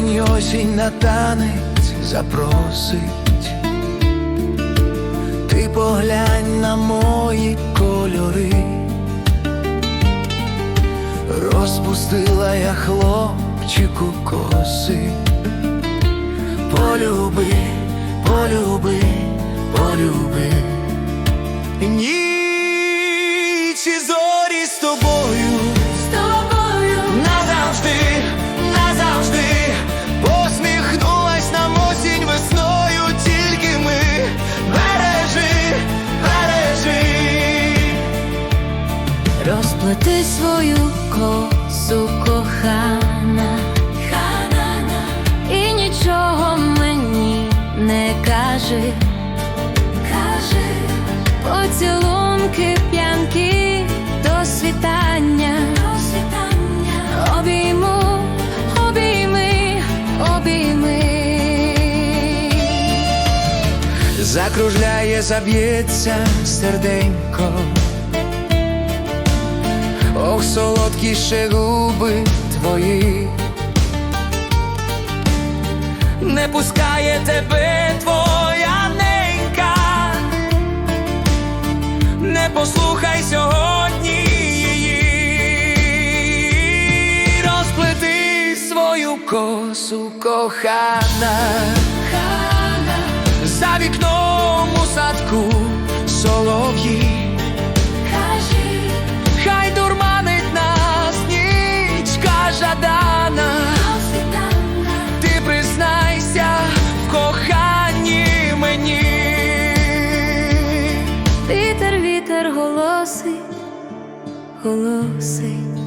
осінь на танець запросить, ти поглянь на мої кольори, розпустила я хлопчику коси, полюби, полюби, полюби. Ніч розплети свою косу, кохана, ханана, і нічого мені не кажи, кажи, поцілунки п'янки до світання, до світання, обійму, обійми, обійми. Закружляє, заб'ється серденько. Ох, солодкі ще губи твої. Не пускає тебе твоя ненька. Не послухай сьогодні її. Розплети свою косу, кохана. За вікном у садку солов'ї, голосить,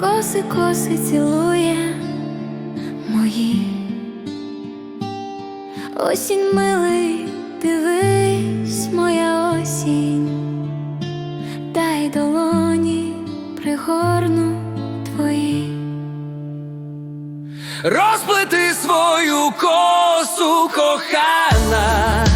коси, коси цілує мої. Осінь милий, дивись, моя осінь, дай долоні пригорну твої. Розплети свою косу, кохана.